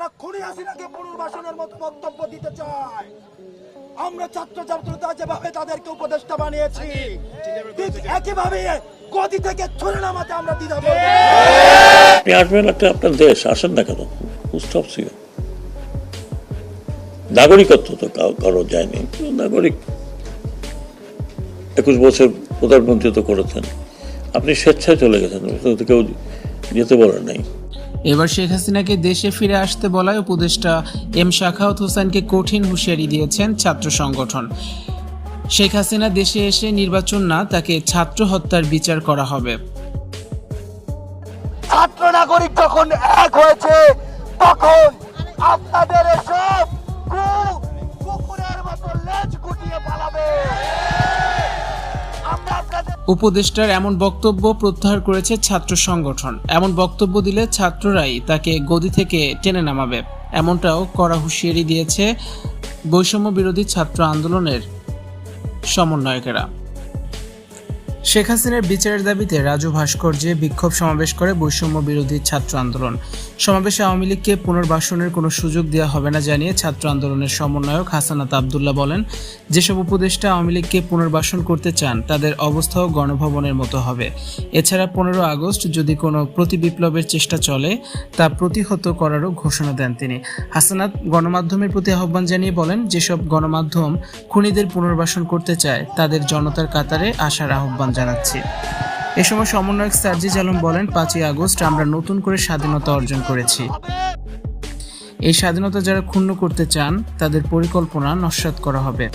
তারা খুনি হাসিনাকে পুনর্বাসনের মতো বক্তব্য দিতে চায়। আমরা ছাত্র ছাত্রতা যেভাবে তাদেরকে উপদেষ্টা বানিয়েছি, ঠিক একইভাবে গদি থেকে ছুড়ে নামাতে আমরা দ্বিধা আপনি আসবেন একটা আপনার দেশ, আসেন না কেন? নাগরিকত্ব তো কারও যায়নি নাগরিক। একুশ বছর প্রধানমন্ত্রী তো করেছেন। আপনি স্বেচ্ছায় চলে গেছেন কেউ যেতে বলেন নাই। এবার শেখ হাসিনাকে দেশে ফিরে আসতে বলায় উপদেষ্টা এম শাখাউত হোসেনকে কঠিন হুঁশিয়ারি দিয়েছেন ছাত্র সংগঠন। শেখ হাসিনা দেশে এসে নির্বাচন না, তাকে ছাত্র হত্যার বিচার করা হবে। ছাত্র নাগরিক যখন এক হয়েছে, তখন আপনাদের এসব উপদেষ্টার এমন বক্তব্য প্রত্যাহার করেছে ছাত্র সংগঠন। এমন বক্তব্য দিলে ছাত্ররাই তাকে গদি থেকে টেনে নামাবে। এমনটাও কড়া হুঁশিয়ারি দিয়েছে বৈষম্য বিরোধী ছাত্র আন্দোলনের সমন্বয়কেরা। শেখ হাসিনার বিচারের দাবিতে রাজু ভাস্কর্যে বিক্ষোভ সমাবেশ করে বৈষম্য বিরোধী ছাত্র আন্দোলন। সমাবেশে আওয়ামী লীগকে পুনর্বাসনের কোনো সুযোগ দেওয়া হবে না জানিয়ে ছাত্র আন্দোলনের সমন্বয়ক হাসানাত আবদুল্লাহ বলেন, যেসব উপদেষ্টা আওয়ামী লীগকে পুনর্বাসন করতে চান, তাদের অবস্থাও গণভবনের মতো হবে। এছাড়া পনেরো আগস্ট যদি কোনো প্রতি বিপ্লবের চেষ্টা চলে, তা প্রতিহত করারও ঘোষণা দেন তিনি। হাসানাত গণমাধ্যমের প্রতি আহ্বান জানিয়ে বলেন, যেসব গণমাধ্যম খুনিদের পুনর্বাসন করতে চায়, তাদের জনতার কাতারে আসার আহ্বান জানাচ্ছি। এ সময় সমন্বয়ক সার্জিজ আলম বলেন, পাঁচই আগস্ট আমরা নতুন করে স্বাধীনতা অর্জন করেছি। এই স্বাধীনতা যারা ক্ষুণ্ণ করতে চান, তাদের পরিকল্পনা নস্বাত করা হবে।